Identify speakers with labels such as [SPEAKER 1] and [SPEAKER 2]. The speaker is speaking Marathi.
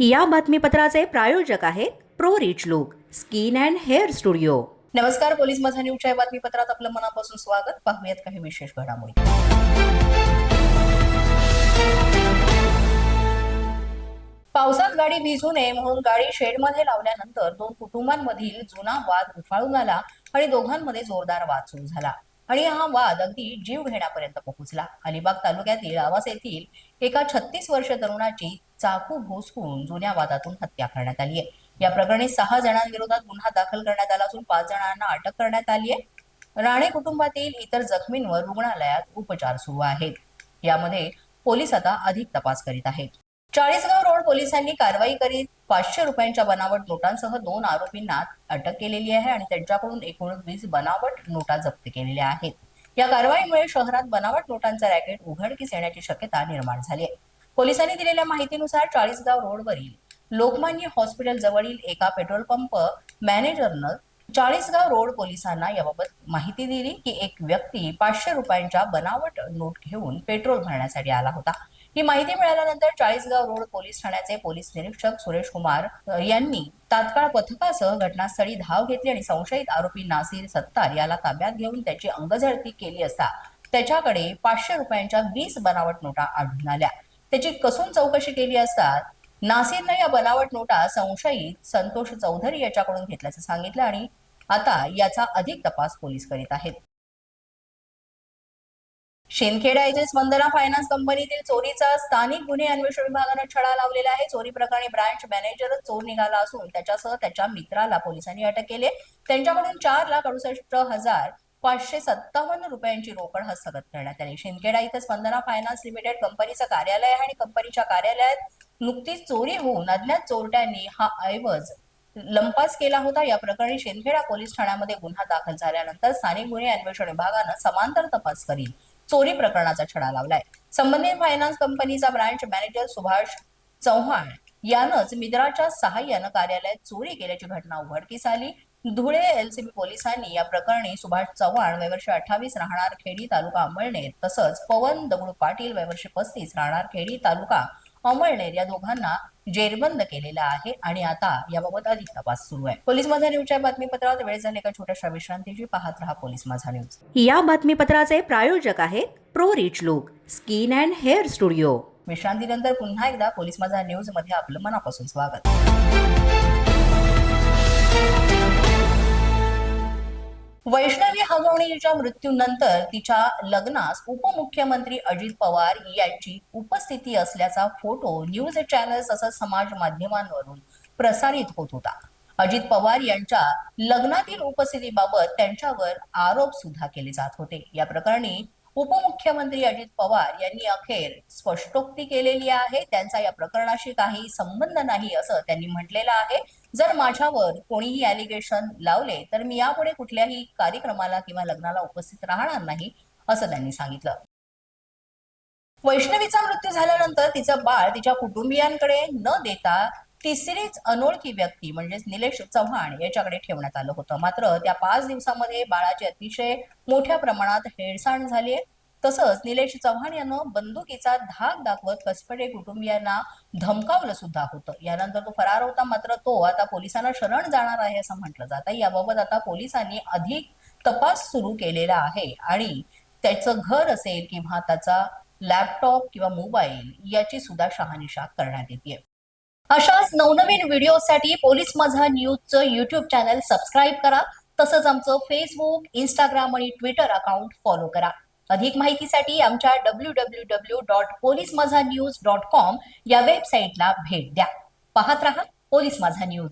[SPEAKER 1] या बातमीपत्राचे प्रायोजक आहेत pro rich look skin and hair studio.
[SPEAKER 2] नमस्कार पोलीस माझा न्यूजच्या बातमीपत्रात आपलं मनापासून स्वागत. पाहूयात काही विशेष घडामोडी. पावसात गाडी भिजू नये म्हणून गाडी शेडमध्ये लावल्यानंतर दोन कुटुंबांमधील जुना वाद उफाळून आला आणि दोघांमध्ये जोरदार वाद सुरू झाला. आणि हा वाद अगदी जीव घेण्यापर्यंत पोहोचला. अलिबाग तालुक्यातील आवास येथील एका छत्तीस वर्ष तरुणाची चाकू भोसकून जुन्या वादातून हत्या करण्यात आली आहे. या प्रकरणी सहा जणांविरोधात गुन्हा दाखल करण्यात आला असून पाच जणांना अटक करण्यात आली आहे. राणे कुटुंबातील इतर जखमींवर रुग्णालयात उपचार सुरू आहेत. यामध्ये पोलीस आता अधिक तपास करीत आहेत. चाळीसगाव रोड पोलिसांनी कारवाई करीत पाचशे रुपयांच्या बनावट नोटांसह दोन आरोपींना अटक केलेली आहे आणि त्यांच्याकडून एकूण वीस बनावट नोटा जप्त केलेल्या आहेत. या कारवाईमुळे शहरात बनावट नोटांचा रॅकेट उघडकीस येण्याची शक्यता निर्माण झाली आहे. पोलिसांनी दिलेल्या माहितीनुसार चाळीसगाव रोडवरील लोकमान्य हॉस्पिटल जवळील एका पेट्रोल पंप मॅनेजरनं चाळीसगाव रोड पोलिसांना याबाबत माहिती दिली की एक व्यक्ती पाचशे रुपयांच्या बनावट नोट घेऊन पेट्रोल भरण्यासाठी आला होता. ही माहिती मिळाल्यानंतर चाळीसगाव रोड पोलीस ठाण्याचे पोलीस निरीक्षक सुरेश कुमार यांनी तात्काळ पथकासह घटनास्थळी धाव घेतली आणि संशयित आरोपी नासिर सत्तार याला ताब्यात घेऊन त्याची अंगझडती केली असता त्याच्याकडे पाचशे रुपयांच्या वीस बनावट नोटा आढळून आल्या. त्याची कसून चौकशी केली असता नासिरनं या बनावट नोटा संशयित संतोष चौधरी याच्याकडून घेतल्याचं सांगितलं आणि आता याचा अधिक तपास पोलीस करीत आहेत. शिंदखेडा एजन्स स्पंदना फायनान्स कंपनीतील चोरीचा स्थानिक गुन्हे अन्वेषण विभागानं छडा लावलेला आहे. चोरी प्रकरणी ब्रांच मॅनेजर चोर निघाला असून त्याच्यासह त्याच्या मित्राला पोलिसांनी अटक केली त्यांच्याकडून चार लाख अडुसष्ट हजार पाचशे सत्तावन्न रुपयांची रोकड हस्तगत करण्यात आली. शिंदखेडा इथं स्पंदना फायनान्स लिमिटेड कंपनीचं कार्यालय आहे आणि कंपनीच्या कार्यालयात नुकतीच चोरी होऊन अज्ञात चोरट्यांनी हा ऐवज लंपास केला होता. या प्रकरणी शिंदखेडा पोलीस ठाण्यामध्ये गुन्हा दाखल झाल्यानंतर स्थानिक गुन्हे अन्वेषण विभागानं समांतर तपास करील चोरी प्रकरणाचा छडा लावलाय. संबंधित फायनान्स कंपनीचा ब्रांच मॅनेजर सुभाष चव्हाण यानंच मित्राच्या सहाय्यानं कार्यालयात चोरी केल्याची घटना उघडकीस आली. धुळे एलसीबी पोलिसांनी या प्रकरणी सुभाष चव्हाण वयवर्ष अठ्ठावीस राहणार खेडी तालुका अंमळनेर तसंच पवन दगडू पाटील वयवर्ष पस्तीस राहणार खेडी तालुका अंमळनेर या दोघांना जेरबंद केलेला आहे आणि आता याबाबत अधिक तपास सुरू आहे. पोलीस माझा न्यूजच्या बातमीपत्रात वेळ झाली एका छोट्याशा विश्रांतीची पाहत रहा पोलीस माझा न्यूज.
[SPEAKER 1] या बातमीपत्राचे प्रायोजक आहेत pro rich look skin and hair studio.
[SPEAKER 2] विश्रांतीनंतर पुन्हा एकदा पोलीस माझा न्यूजमध्ये आपलं मनापासून स्वागत. वैष्णवी हगवणीच्या मृत्यूनंतर तिच्या लग्नास उपमुख्यमंत्री अजित पवार यांची उपस्थिती असल्याचा फोटो न्यूज चॅनल्स तसंच समाज माध्यमांवरून प्रसारित होत होता. अजित पवार यांच्या लग्नातील उपस्थितीबाबत त्यांच्यावर आरोप सुद्धा केले जात होते. या प्रकरणी उपमुख्यमंत्री अजित पवार यांनी अखेर स्पष्टोक्ती केलेली आहे. त्यांचा या प्रकरणाशी काही संबंध नाही असं त्यांनी म्हटलेलं आहे. जर माझ्यावर कोणीही अलिगेशन लावले तर मी यापुढे कुठल्याही कार्यक्रमाला किंवा लग्नाला उपस्थित राहणार नाही असं त्यांनी सांगितलं. वैष्णवीचा मृत्यू झाल्यानंतर तिचं बाळ तिच्या कुटुंबियांकडे न देता तिसरीच अनोळखी व्यक्ती म्हणजेच निलेश चव्हाण याच्याकडे ठेवण्यात आलं होतं. मात्र त्या पाच दिवसामध्ये बाळाची अतिशय मोठ्या प्रमाणात हेळसांड झाली आहे. तसंच निलेश चव्हाण यानं बंदुकीचा धाक दाखवत कसपडे कुटुंबियांना धमकावलं सुद्धा होतं. यानंतर तो फरार होता मात्र तो आता पोलिसांना शरण जाणार आहे असं म्हटलं जात आहे. याबाबत आता पोलिसांनी अधिक तपास सुरू केलेला आहे आणि त्याचं घर असेल किंवा त्याचा लॅपटॉप किंवा मोबाईल याची सुद्धा शहानिशा करण्यात येते अशाच नवनवीन व्हिडिओसाठी पोलीस माझा न्यूजचं युट्यूब चॅनल सबस्क्राईब करा. तसंच आमचं फेसबुक इंस्टाग्राम आणि ट्विटर अकाउंट फॉलो करा. अधिक माहितीसाठी आमच्या W W W dot police Majha news dot com या वेबसाईटला भेट द्या. पाहत रहा पोलीस माझा न्यूज.